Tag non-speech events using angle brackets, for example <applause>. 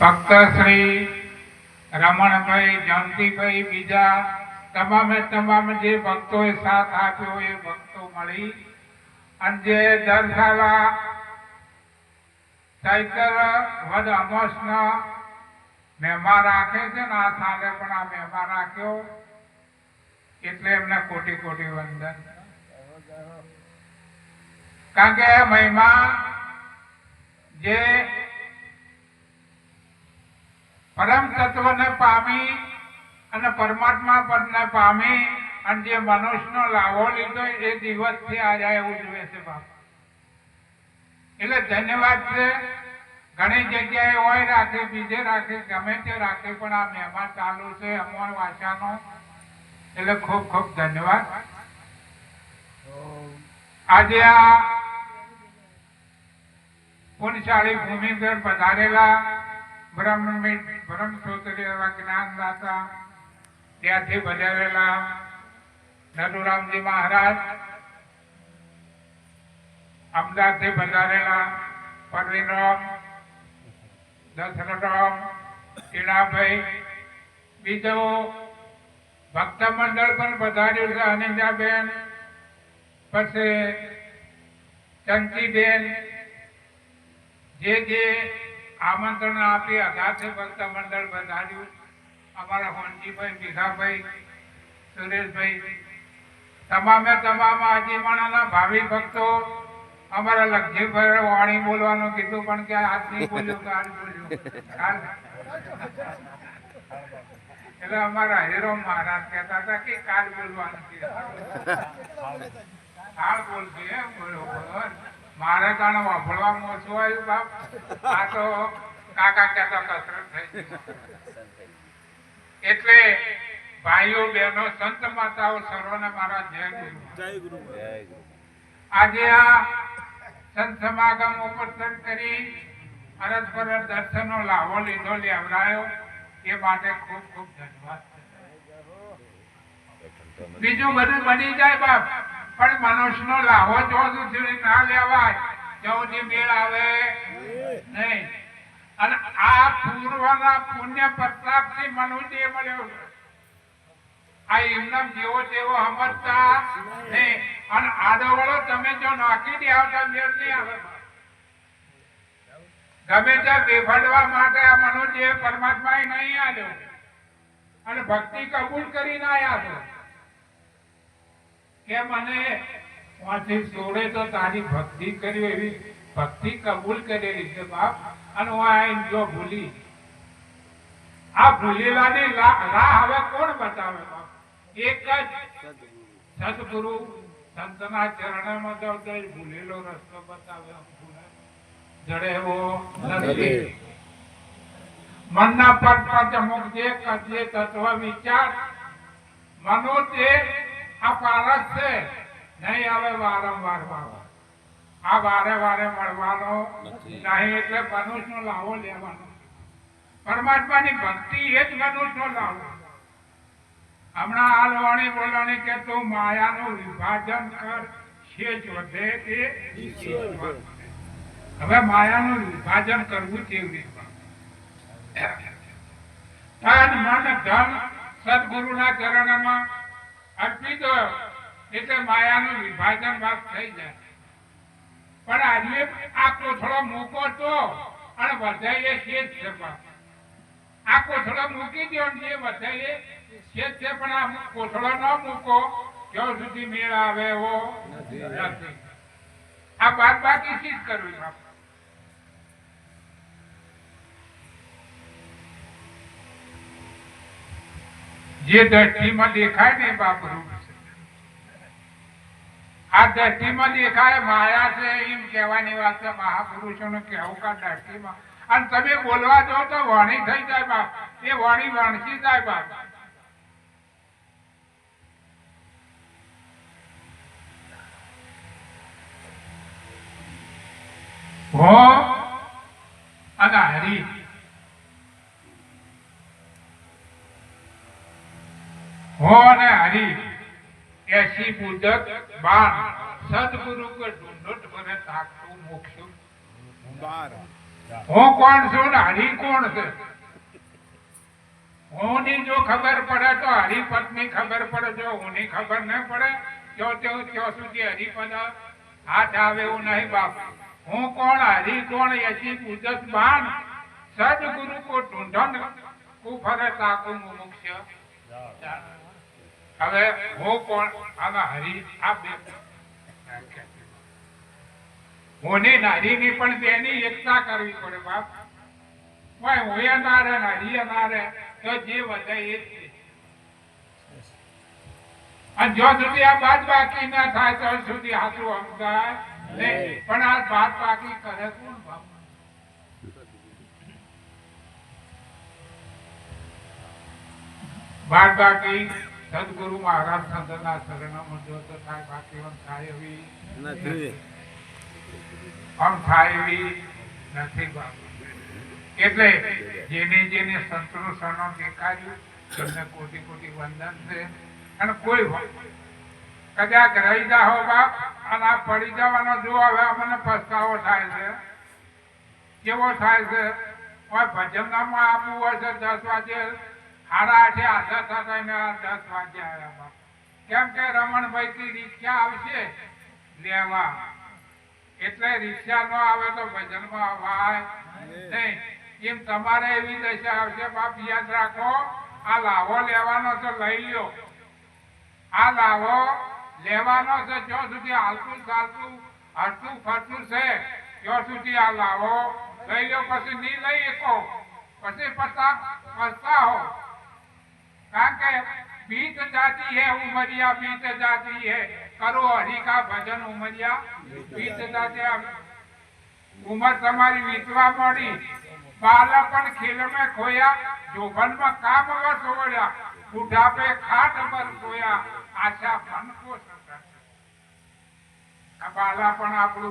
ભક્ત શ્રી રમણભાઈ, જયંતિભાઈ બીજા તમામે તમામ જે ભક્તોએ સાથ આપ્યો એ ભક્તો મળી. અને જે દર ચૈતર વદ અમાસના મહેમાન રાખે છે ને, આ સાલે પણ આ મહેમાન રાખ્યો. એટલે એમને કોટી કોટી વંદન. કારણ કે મહિમા જે પરમ તત્વને પામી અને પરમાત્મા પદને પામી અને જે મનુષ્યનો લાવો લીધો એ દિવસથી આજે ઉજવે છે એટલે ધન્યવાદ છે. ઘણી જગ્યાએ હોય રાખે, બીજે રાખે, ગમે તે રાખે, પણ આ મહેમાન ચાલુ છે અમાર વાસાનો. એટલે ખૂબ ખૂબ ધન્યવાદ. આજે આ પુણ્યશાળી ભૂમિ પર પધારેલા બ્રહ્મ બ્રહ્મસૂત્રી એવા જ્ઞાનદાતા, ત્યાંથી ભજાવેલા નટુરામજી મહારાજ, અમદાવાદથી પધારેલા પરવીનરામ, દશરથરામ, ટીણાભાઈ, બીજો ભક્ત મંડળ પણ પધાર્યું છે અનિંદાબેન પછી ચંતીબેન જે જે આમંત્રણ આપી અઢારથી ભક્ત મંડળ વધાર્યું અમારા હોનજીભાઈ ભીખાભાઈ સુરેશભાઈ તમામે તમામ આજીવણાના ભાવિ ભક્તો અમારા લક્ષ્મીભાઈ વાણી બોલવાનું કીધું પણ કે આજ નહીં બોલ્યું કે આજ બોલ્યું. એટલે અમારા હીરો મહારાજ કહેતા હતા કે કાલ બોલવાનું કાલ <laughs> બોલશે એમ બરોબર મારે તાણે વાપરવામાં ઓછું આવ્યું બાપ. આ તો કાકા કહેતા કસરત થઈ એટલે ભાઈઓ બહેનો સંત માતાઓ સર્વને મારા જય ગુરુ. જય ગુરુ આજે આ સંત સમાગમ ઉપસ્થિત કરી અરસપર દર્શનનો લાવો લીધો લેવડાયો. એ માટે ખૂબ ખૂબ ધન્યવાદ. બીજું બધું બની જાય બાપ. પણ મનુષ્યનો લાહો જો સુધી ના લેવાય. જવથી મેળ આવે. નહીં. અને આ પૂર્વના પુણ્ય પ્રતાપથી મનુષ્ય મળ્યો. આ એમનામ જેવો તેવો સમજતા નહીં. અને આડોવાળો તમે જો નાખી દે આવતા મેળ નહીં આવે. ગમે ત્યાં બેફડવા માટે આ મનુષ્ય પરમાત્મા નહીં આવ્યો અને ભક્તિ કબૂલ કરીને આવ્યા છે કે મને વાંચી છોડે તો તારી ભક્તિ કરી એવી ભક્તિ કબૂલ કરેલી છે બાપ. અને હું આઈને જો ભૂલી, આ ભૂલેલાની રાહ હવે કોણ બતાવે બાપ? એક જ સદગુરુ સંતના ચરણમાં જાવ તો ભૂલેલો રસ્તો બતાવે જડે એવો નથી. મનના પદ પદ અમુક જે કદીએ તત્વ વિચાર, મનો તે આ પારસ છે નહીં આવે વારંવાર બાબા. આ વારે વારે મળવાનો નહીં એટલે મનુષ્યનો લાવો લેવાનો. પરમાત્માની ભક્તિ એ જ મનુષ્યનો લાવો. હમણાં આ વાણી બોલાણી કે તું માયાનું વિભાજન કર. શેજ વધે તે હવે માયાનું વિભાજન કરવું કેવી રીતે? તન મન ધન સદગુરુના ચરણમાં અર્પિત એટલે માયાનું વિભાજન ભાગ થઈ જાય. પણ આજે આ કોથળો મૂકો તો અને વધાઈએ શેષ છે આ કોથળો મૂકી દો જે વધાઈએ શેષ છે, પણ આ કોથળો ન મૂકો, જ્યાં સુધી મેળ આવે એવો નથી. આ બાદ બાકી ચીજ કરવી બાપ? જે દ્રષ્ટિમાં દેખાય ને એ બાપ રૂપ છે. આ દ્રષ્ટિમાં દેખાય, માયા છે એમ કહેવાની વાત છે. મહાપુરુષોને કહેવું કા દ્રષ્ટિમાં અને તમે બોલવા જાઓ તો વાણી થઈ જાય બાપ. એ વાણી વણસી જાય બાપ. હો, અને હરી. હો અને હરી એસી મુદત બાર. સદગુરુ કે ઢૂંઢટ મને તાકતું મોક્ષ. બાર. હું કોણ છું ને હરી કોણ છે? હું જો ખબર પડે તો હરિપદની ખબર પડે જો હું ખબર ન પડે તો તેઓ ત્યાં સુધી હરિપદ હાથ આવે એવું નહીં બાપ. હું કોણ હરી કોણ યશી પૂજત બાન સદગુરુ કો ઢૂંઢન કુફરે તાકુ મુમુક્ષ. હવે હું કોણ? આમાં હરી આ બે હોની નારીની પણ તેની એકતા કરવી પડે બાપ. ભાઈ હું ના રે નારી ના રે તો જે વધે એ જ છે. અને જો સુધી આ બાદ બાકી ના થાય તો સુધી હાથું સમજાય નહીં. પણ આ બાદ બાકી કરે કોણ બાપ? બાદ બાકી સદગુરુ મહારાજ સંતના શરણમાં જો તો થાય બાકી આમ થાય એવી નથી. આમ થાય એવી નથી એટલે જેને જેને સંતનું શરણો દેખાડ્યું તમને કોટી કોટી વંદન છે. અને કોઈ હોય કદાચ રહી જાઓ બાપ અને આ પડી જવાનો જો હવે મને પસ્તાવો થાય છે કેવો થાય છે? ભજન નામ આપવું હોય છે દસ વાગે તો તમારે એવી દશા આવશે, બાપ, યાદ રાખો, આ લાવો લેવાનો છે, લઈ લ્યો. આ લાવો લેવાનો છે જો સુધી હાલતું ચાલતું, હરતું ફરતું છે જો સુધી આ લાવો. લઈ લ્યો, પછી નહીં લઈ શકો. પછી પતા પસ્તાઓ કારણ કે बीत जाती है उमरिया बीत जाती है करो हरि का भजन उमरिया बीत जाते ઉંમર તમારી વીતવા મળી બાળપણ ખેલ में खोया જોબન માં કામ વસ ઓળ્યા બુઢાપે ખાટ પર સોયા આશા મન કો સતા આ બાળપણ આપણું